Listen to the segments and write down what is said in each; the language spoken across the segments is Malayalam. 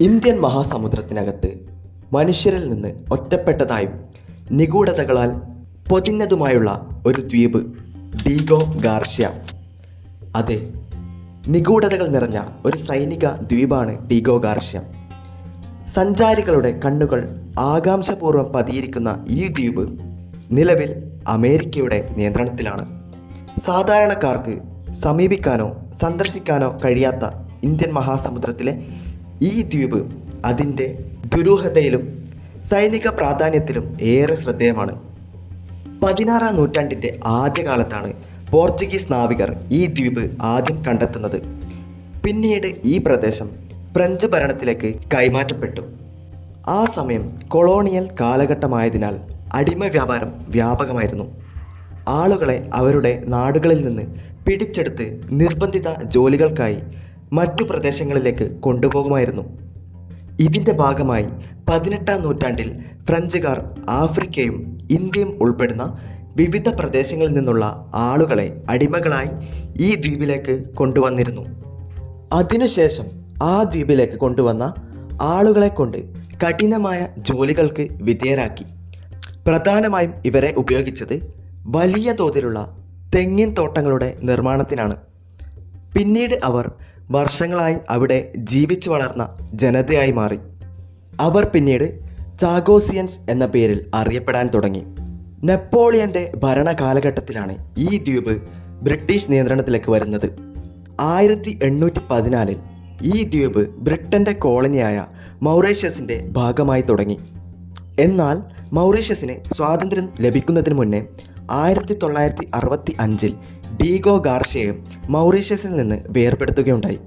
ഇന്ത്യൻ മഹാസമുദ്രത്തിനകത്ത് മനുഷ്യരിൽ നിന്ന് ഒറ്റപ്പെട്ടതായും നിഗൂഢതകളാൽ പൊതിഞ്ഞതുമായുള്ള ഒരു ദ്വീപ് ഡീഗോ ഗാർഷ്യ. അതെ നിഗൂഢതകൾ നിറഞ്ഞ ഒരു സൈനിക ദ്വീപാണ് ഡീഗോ ഗാർഷ്യ. സഞ്ചാരികളുടെ കണ്ണുകൾ ആകാംക്ഷപൂർവം പതിയിരിക്കുന്ന ഈ ദ്വീപ് നിലവിൽ അമേരിക്കയുടെ നിയന്ത്രണത്തിലാണ്. സാധാരണക്കാർക്ക് സമീപിക്കാനോ സന്ദർശിക്കാനോ കഴിയാത്ത ഇന്ത്യൻ മഹാസമുദ്രത്തിലെ ഈ ദ്വീപ് അതിന്റെ ദുരൂഹതയിലും സൈനിക പ്രാധാന്യത്തിലും ഏറെ ശ്രദ്ധേയമാണ്. പതിനാറാം നൂറ്റാണ്ടിന്റെ ആദ്യകാലത്താണ് പോർച്ചുഗീസ് നാവികർ ഈ ദ്വീപ് ആദ്യം കണ്ടെത്തുന്നത്. പിന്നീട് ഈ പ്രദേശം ഫ്രഞ്ച് ഭരണത്തിലേക്ക് കൈമാറ്റപ്പെട്ടു. ആ സമയം കൊളോണിയൽ കാലഘട്ടമായതിനാൽ അടിമ വ്യാപാരം വ്യാപകമായിരുന്നു. ആളുകളെ അവരുടെ നാടുകളിൽ നിന്ന് പിടിച്ചെടുത്ത് നിർബന്ധിത ജോലികൾക്കായി മറ്റു പ്രദേശങ്ങളിലേക്ക് കൊണ്ടുപോകുമായിരുന്നു. ഇതിന്റെ ഭാഗമായി പതിനെട്ടാം നൂറ്റാണ്ടിൽ ഫ്രഞ്ചുകാർ ആഫ്രിക്കയും ഇന്ത്യയും ഉൾപ്പെടുന്ന വിവിധ പ്രദേശങ്ങളിൽ നിന്നുള്ള ആളുകളെ അടിമകളായി ഈ ദ്വീപിലേക്ക് കൊണ്ടുവന്നിരുന്നു. അതിനുശേഷം ആ ദ്വീപിലേക്ക് കൊണ്ടുവന്ന ആളുകളെ കൊണ്ട് കഠിനമായ ജോലികൾക്ക് വിധേയരാക്കി. പ്രധാനമായും ഇവരെ ഉപയോഗിച്ചത് വലിയ തോതിലുള്ള തെങ്ങിൻ തോട്ടങ്ങളുടെ നിർമ്മാണത്തിനാണ്. പിന്നീട് അവർ വർഷങ്ങളായി അവിടെ ജീവിച്ചു വളർന്ന ജനതയായി മാറി. അവർ പിന്നീട് ചാഗോസിയൻസ് എന്ന പേരിൽ അറിയപ്പെടാൻ തുടങ്ങി. നെപ്പോളിയന്റെ ഭരണകാലഘട്ടത്തിലാണ് ഈ ദ്വീപ് ബ്രിട്ടീഷ് നിയന്ത്രണത്തിലേക്ക് വരുന്നത്. ആയിരത്തി എണ്ണൂറ്റി പതിനാലിൽ ഈ ദ്വീപ് ബ്രിട്ടന്റെ കോളനിയായ മൗറീഷ്യസിന്റെ ഭാഗമായി തുടങ്ങി. എന്നാൽ മൗറീഷ്യസിന് സ്വാതന്ത്ര്യം ലഭിക്കുന്നതിന് മുന്നേ ആയിരത്തി തൊള്ളായിരത്തി അറുപത്തി അഞ്ചിൽ ഡീഗോ ഗാർഷ്യയെ മൗറീഷ്യസിൽ നിന്ന് വേർപെടുത്തുകയുണ്ടായി.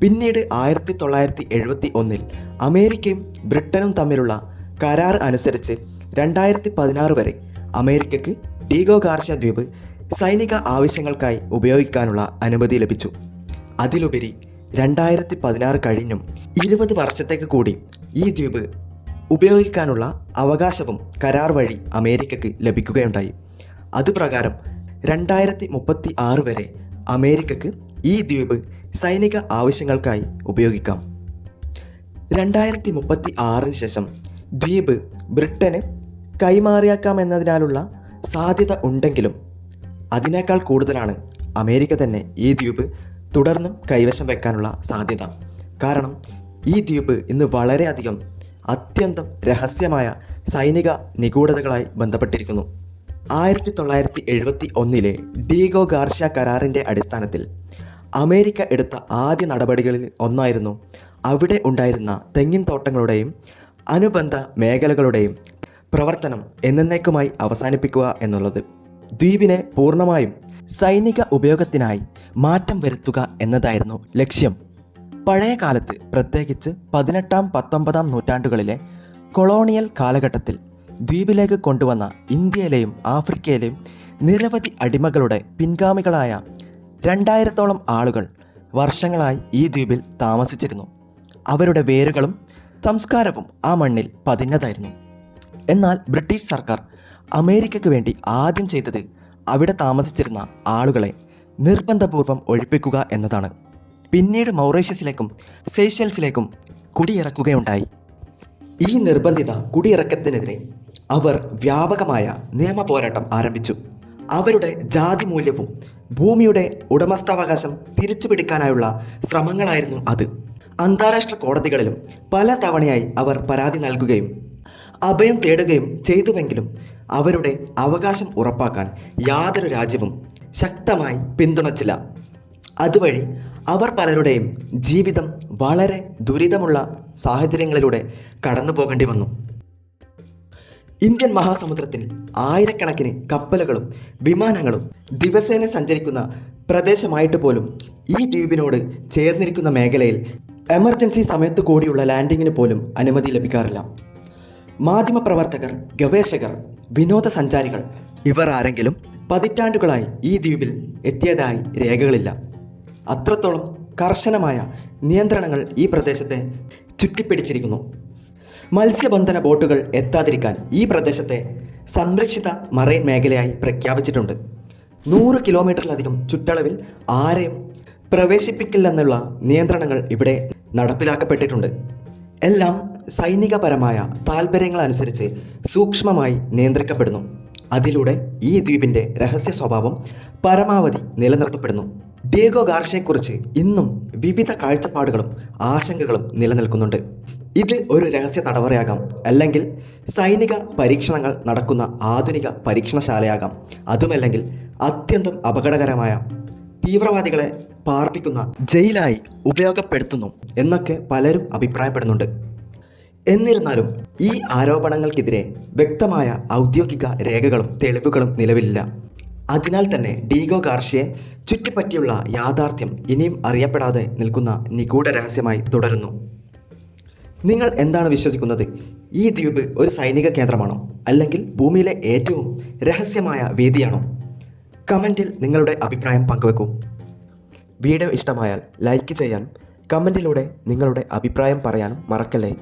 പിന്നീട് ആയിരത്തി തൊള്ളായിരത്തി എഴുപത്തി ഒന്നിൽ അമേരിക്കയും ബ്രിട്ടനും തമ്മിലുള്ള കരാർ അനുസരിച്ച് രണ്ടായിരത്തി പതിനാറ് വരെ അമേരിക്കയ്ക്ക് ഡീഗോ ഗാർഷ്യ ദ്വീപ് സൈനിക ആവശ്യങ്ങൾക്കായി ഉപയോഗിക്കാനുള്ള അനുമതി ലഭിച്ചു. അതിലുപരി രണ്ടായിരത്തി പതിനാറ് കഴിഞ്ഞും ഇരുപത് വർഷത്തേക്ക് കൂടി ഈ ദ്വീപ് ഉപയോഗിക്കാനുള്ള അവകാശവും കരാർ വഴി അമേരിക്കയ്ക്ക് ലഭിക്കുകയുണ്ടായി. അതുപ്രകാരം രണ്ടായിരത്തി മുപ്പത്തി ആറ് വരെ അമേരിക്കക്ക് ഈ ദ്വീപ് സൈനിക ആവശ്യങ്ങൾക്കായി ഉപയോഗിക്കാം. രണ്ടായിരത്തി മുപ്പത്തി ആറിന് ശേഷം ദ്വീപ് ബ്രിട്ടന് കൈമാറിയാക്കാമെന്നതിനാലുള്ള സാധ്യത ഉണ്ടെങ്കിലും അതിനേക്കാൾ കൂടുതലാണ് അമേരിക്ക തന്നെ ഈ ദ്വീപ് തുടർന്നും കൈവശം വെക്കാനുള്ള സാധ്യത. കാരണം ഈ ദ്വീപ് ഇന്ന് വളരെയധികം അത്യന്തം രഹസ്യമായ സൈനിക നിഗൂഢതകളായി ബന്ധപ്പെട്ടിരിക്കുന്നു. ആയിരത്തി തൊള്ളായിരത്തി എഴുപത്തി ഒന്നിലെ ഡീഗോ ഗാർഷ്യ കരാറിന്റെ അടിസ്ഥാനത്തിൽ അമേരിക്ക എടുത്ത ആദ്യ നടപടികളിൽ ഒന്നായിരുന്നു അവിടെ ഉണ്ടായിരുന്ന തെങ്ങിൻ തോട്ടങ്ങളുടെയും അനുബന്ധ മേഖലകളുടെയും പ്രവർത്തനം എന്നേക്കുമായി അവസാനിപ്പിക്കുക എന്നുള്ളത്. ദ്വീപിനെ പൂർണമായും സൈനിക ഉപയോഗത്തിനായി മാറ്റം വരുത്തുക എന്നതായിരുന്നു ലക്ഷ്യം. പഴയ കാലത്ത് പ്രത്യേകിച്ച് പതിനെട്ടാം പത്തൊമ്പതാം നൂറ്റാണ്ടുകളിലെ കൊളോണിയൽ കാലഘട്ടത്തിൽ ദ്വീപിലേക്ക് കൊണ്ടുവന്ന ഇന്ത്യയിലെയും ആഫ്രിക്കയിലെയും നിരവധി അടിമകളുടെ പിൻഗാമികളായ രണ്ടായിരത്തോളം ആളുകൾ വർഷങ്ങളായി ഈ ദ്വീപിൽ താമസിച്ചിരുന്നു. അവരുടെ വേരുകളും സംസ്കാരവും ആ മണ്ണിൽ പതിഞ്ഞതായിരുന്നു. എന്നാൽ ബ്രിട്ടീഷ് സർക്കാർ അമേരിക്കയ്ക്ക് വേണ്ടി ആദ്യം ചെയ്തത് അവിടെ താമസിച്ചിരുന്ന ആളുകളെ നിർബന്ധപൂർവം ഒഴിപ്പിക്കുക എന്നതാണ്. പിന്നീട് മൗറീഷ്യസിലേക്കും സേഷ്യൽസിലേക്കും കുടിയിറക്കുകയുണ്ടായി. ഈ നിർബന്ധിത കുടിയിറക്കത്തിനെതിരെ അവർ വ്യാപകമായ നിയമ പോരാട്ടം ആരംഭിച്ചു. അവരുടെ ജാതി മൂല്യവും ഭൂമിയുടെ ഉടമസ്ഥാവകാശം തിരിച്ചുപിടിക്കാനായുള്ള ശ്രമങ്ങളായിരുന്നു അത്. അന്താരാഷ്ട്ര കോടതികളിലും പല തവണയായി അവർ പരാതി നൽകുകയും അഭയം തേടുകയും ചെയ്തുവെങ്കിലും അവരുടെ അവകാശം ഉറപ്പാക്കാൻ യാതൊരു രാജ്യവും ശക്തമായി പിന്തുണച്ചില്ല. അതുവഴി അവർ പലരുടെയും ജീവിതം വളരെ ദുരിതമുള്ള സാഹചര്യങ്ങളിലൂടെ കടന്നു പോകേണ്ടി വന്നു. ഇന്ത്യൻ മഹാസമുദ്രത്തിൽ ആയിരക്കണക്കിന് കപ്പലുകളും വിമാനങ്ങളും ദിവസേന സഞ്ചരിക്കുന്ന പ്രദേശമായിട്ട് പോലും ഈ ദ്വീപിനോട് ചേർന്നിരിക്കുന്ന മേഖലയിൽ എമർജൻസി സമയത്ത് കൂടിയുള്ള ലാൻഡിങ്ങിന് പോലും അനുമതി ലഭിക്കാറില്ല. മാധ്യമപ്രവർത്തകർ ഗവേഷകർ വിനോദസഞ്ചാരികൾ ഇവർ ആരെങ്കിലും പതിറ്റാണ്ടുകളായി ഈ ദ്വീപിൽ എത്തിയതായി രേഖകളില്ല. അത്രത്തോളം കർശനമായ നിയന്ത്രണങ്ങൾ ഈ പ്രദേശത്തെ ചുറ്റിപ്പിടിച്ചിരിക്കുന്നു. മത്സ്യബന്ധന ബോട്ടുകൾ എത്താതിരിക്കാൻ ഈ പ്രദേശത്തെ സംരക്ഷിത മറൈൻ മേഖലയായി പ്രഖ്യാപിച്ചിട്ടുണ്ട്. നൂറ് കിലോമീറ്ററിലധികം ചുറ്റളവിൽ ആരെയും പ്രവേശിപ്പിക്കില്ലെന്നുള്ള നിയന്ത്രണങ്ങൾ ഇവിടെ നടപ്പിലാക്കപ്പെട്ടിട്ടുണ്ട്. എല്ലാം സൈനികപരമായ താൽപ്പര്യങ്ങളനുസരിച്ച് സൂക്ഷ്മമായി നിയന്ത്രിക്കപ്പെടുന്നു. അതിലൂടെ ഈ ദ്വീപിന്റെ രഹസ്യ സ്വഭാവം പരമാവധി നിലനിർത്തപ്പെടുന്നു. ഡിയേഗോ ഗാർഷയെക്കുറിച്ച് ഇന്നും വിവിധ കാഴ്ചപ്പാടുകളും ആശങ്കകളും നിലനിൽക്കുന്നുണ്ട്. ഇത് ഒരു രഹസ്യ തടവറയാകാം അല്ലെങ്കിൽ സൈനിക പരീക്ഷണങ്ങൾ നടക്കുന്ന ആധുനിക പരീക്ഷണശാലയാകാം. അതുമല്ലെങ്കിൽ അത്യന്തം അപകടകരമായ തീവ്രവാദികളെ പാർപ്പിക്കുന്ന ജയിലായി ഉപയോഗപ്പെടുത്തുന്നു എന്നൊക്കെ പലരും അഭിപ്രായപ്പെടുന്നുണ്ട്. എന്നിരുന്നാലും ഈ ആരോപണങ്ങൾക്കെതിരെ വ്യക്തമായ ഔദ്യോഗിക രേഖകളും തെളിവുകളും നിലവിലില്ല. അതിനാൽ തന്നെ ഡീഗോ ഗാർഷ്യയെ ചുറ്റിപ്പറ്റിയുള്ള യാഥാർത്ഥ്യം ഇനിയും അറിയപ്പെടാതെ നിൽക്കുന്ന നിഗൂഢ രഹസ്യമായി തുടരുന്നു. നിങ്ങൾ എന്താണ് വിശ്വസിക്കുന്നത്? ഈ ദ്വീപ് ഒരു സൈനിക കേന്ദ്രമാണോ? അല്ലെങ്കിൽ ഭൂമിയിലെ ഏറ്റവും രഹസ്യമായ വേദിയാണോ? കമന്റിൽ നിങ്ങളുടെ അഭിപ്രായം പങ്കുവെക്കൂ. വീഡിയോ ഇഷ്ടമായാൽ ലൈക്ക് ചെയ്യാനും കമന്റിലൂടെ നിങ്ങളുടെ അഭിപ്രായം പറയാനും മറക്കല്ലേ?